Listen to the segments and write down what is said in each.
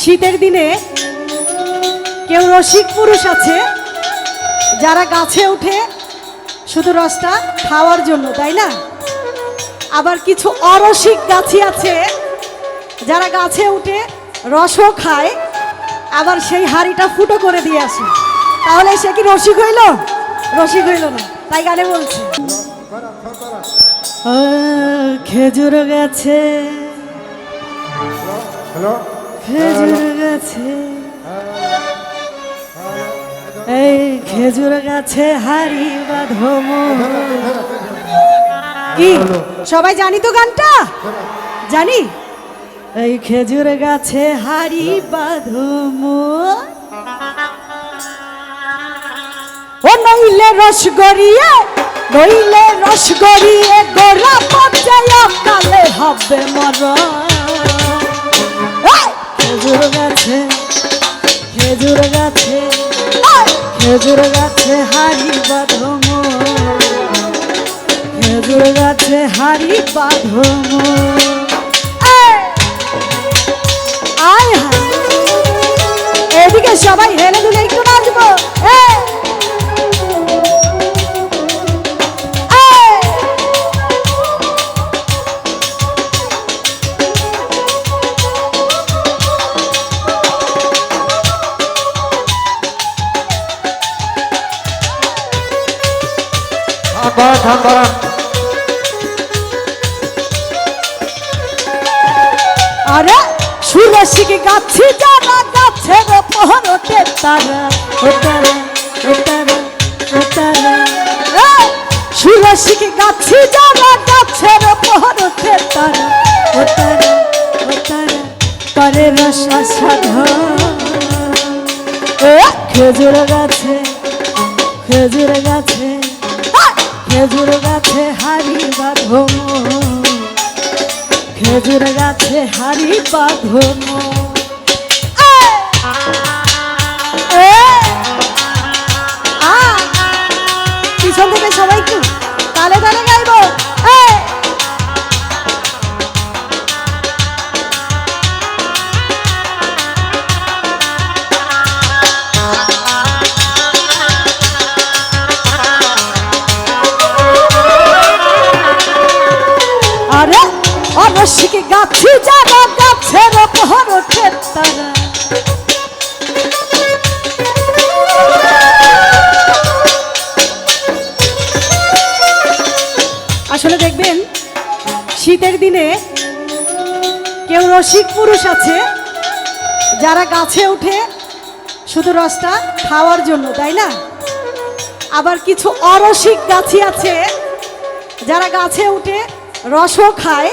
শীতের দিনে কেউ রসিক পুরুষ আছে যারা গাছে উঠে শুধু রসটা খাওয়ার জন্য, তাই না? আবার কিছু অরসিক গাছি আছে যারা গাছে উঠে রসও খায়, আবার সেই হাড়িটা ফুটো করে দিয়ে আসে। তাহলে সে কি রসিক হইল? রসিক হইল না। তাই গানে বলছে। খেজুর গাছে। খেজুর গাছে। এই খেজুর গাছে হাড়ি বাঁধম কি? সবাই জানি তো গানটা? জানি? এই খেজুর গাছে হাড়ি বাঁধম নইলে রস গড়িয়ে নইলে রস গড়িয়ে গোড়া পর্যায় কালে হবে এই! খেজুর গাছে খেজুর গাছে! খেজুর গাছে হাড়ি বাঁধম খেজুর গাছে হাড়ি বাঁধম! আয় হায় এদিকে সবাই হেলে করা ধান করা আরে সুরসিকে গাছি যারা গাছের পহরতে তারা তারা সুরসিকে গাছি যারা গাছের পহরতে তারা করে খেজুর গাছে খেজুর গাছে। খেজুর গাছে হারি বাঁধো খেজুর গাছে হারি বাঁধো পিছন থেকে সবাই অবশ্যই গাছি যারা গাছের পহর ওঠে তারা। আসলে দেখবেন, শীতের দিনে কেউ রসিক পুরুষ আছে, যারা গাছে উঠে শুধু রসটা খাওয়ার জন্য, তাই না? আবার কিছু অরসিক গাছি আছে, যারা গাছে উঠে রসও খায়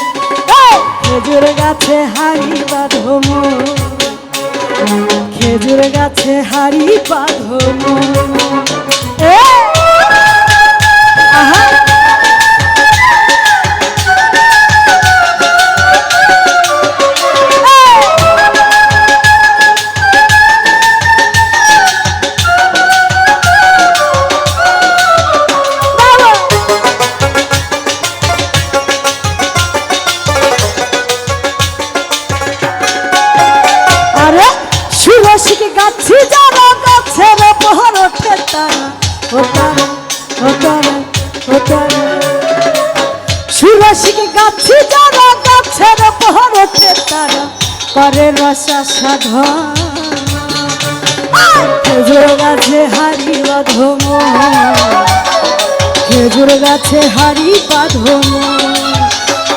খেজুর গাছে হাড়ি বাঁধম খেজুর গাছে হাড়ি বাঁধম! আহা! সুরসিকে গাছি যারা গাছের পহর ওঠে তারা করে রসা সাধন খেজুর গাছে হারি বাঁধম খেজুর গাছে হারি বাঁধম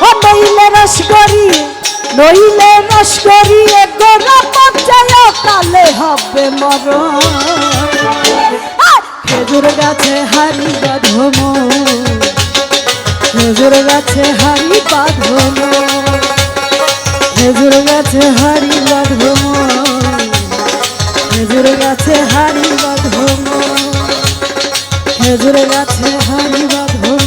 ও নইলে রস করিয়ে নইলে রস করিয়ে গোড়া পর্যায় কালে হবে মরণ খেজুর গাছে হারি বাঁধম খেজুর গাছে হাড়ি বাঁধন খেজুর গাছে হাড়ি বাঁধন খেজুর গাছে হাড়ি বাঁধন খেজুর গাছে হাড়ি বাঁধন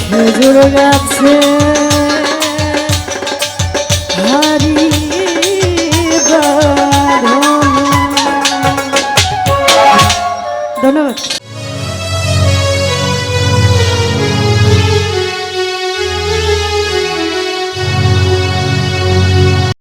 খেজুর গাছে হাড়ি ধন্যবাদ